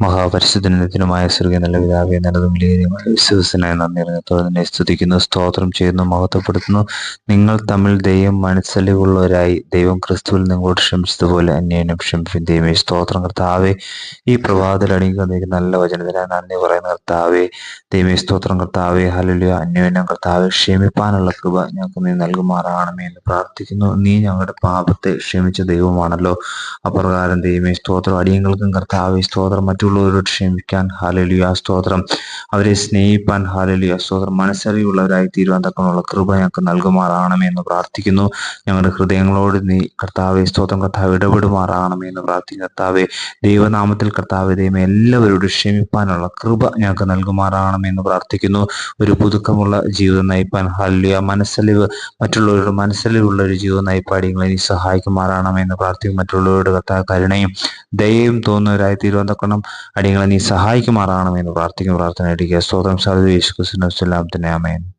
മഹാപരിശുദ്ധനത്തിനുമായ സ്വർഗ നല്ല പിതാവെ നല്ലതും വിലയേറിയമായ വിശ്വസനായ നന്ദി അറിഞ്ഞത്തോടെ സ്തുതിക്കുന്നു സ്തോത്രം ചെയ്യുന്നു മഹത്വപ്പെടുത്തുന്നു. നിങ്ങൾ തമ്മിൽ ദൈവം മനസ്സലിവുള്ളവരായി ദൈവം ക്രിസ്തുവിൽ നിങ്ങളോട് ക്ഷമിച്ചതുപോലെ അന്യനും ക്ഷമിക്കും ദൈവമേ സ്തോത്രം കർത്താവെ ഈ പ്രഭാതത്തിൽ അണിയിക്കുന്ന നല്ല വചനത്തിനായി നന്ദി പറയുന്ന കർത്താവെ. ദൈവമേ സ്തോത്രം കർത്താവെ ഹല്ലേലൂയ. അന്യോന്യം കർത്താവെ ക്ഷമിപ്പാനുള്ള കൃപ ഞങ്ങൾക്ക് നീ നൽകുമാറാകണമേ എന്ന് പ്രാർത്ഥിക്കുന്നു. നീ ഞങ്ങളുടെ പാപത്തെ ക്ഷമിച്ച ദൈവമാണല്ലോ. അപ്രകാരം ദൈവമേ സ്തോത്രം. അടിയങ്ങൾക്കും കർത്താവേ സ്തോത്രം. മറ്റുള്ളവരോട് ക്ഷമിക്കാൻ. ഹാലലിയ സ്തോത്രം. അവരെ സ്നേഹിപ്പാൻ ഹാലലിയ സ്തോത്രം. മനസ്സറിവുള്ളവരായി തീരുവാൻ തക്കമുള്ള കൃപ ഞങ്ങൾക്ക് നൽകുമാറാകണമേ എന്ന് പ്രാർത്ഥിക്കുന്നു. ഞങ്ങളുടെ ഹൃദയങ്ങളോട് നീ കർത്താവെ സ്തോത്രം. കർത്താവ് ഇടപെടുമാറാകണമേ എന്ന് പ്രാർത്ഥിക്കുന്നു. കർത്താവെ ദൈവനാമത്തിൽ കർത്താവ് ദൈവം എല്ലാവരോട് ക്ഷമിപ്പാനുള്ള കൃപ ഞങ്ങൾക്ക് നൽകുമാറാകണമേ എന്ന് പ്രാർത്ഥിക്കുന്നു. ഒരു പുതുക്കമുള്ള ജീവിതം നയിപ്പാൻ ഹാലലിയ മനസ്സലിവ് മറ്റുള്ളവരുടെ മനസ്സലിവുള്ള ഒരു ജീവിതം നയിപ്പാടിങ്ങളെ നീ സഹായിക്കുമാറാണമേ എന്ന് പ്രാർത്ഥിക്കും മറ്റുള്ളവരുടെ കർത്താവ് കരുണയും ദയയും തോന്നുന്നവരായി തീരുവാൻ തക്കണം അടിയങ്ങളെ നീ സഹായിക്കുമാറാകണമെന്ന് പ്രാർത്ഥിക്കുന്നു. പ്രാർത്ഥന അടിക്കുക സ്തോത്രം സാധു യേശു ക്രിസ്തു തന്നെ ആമേൻ.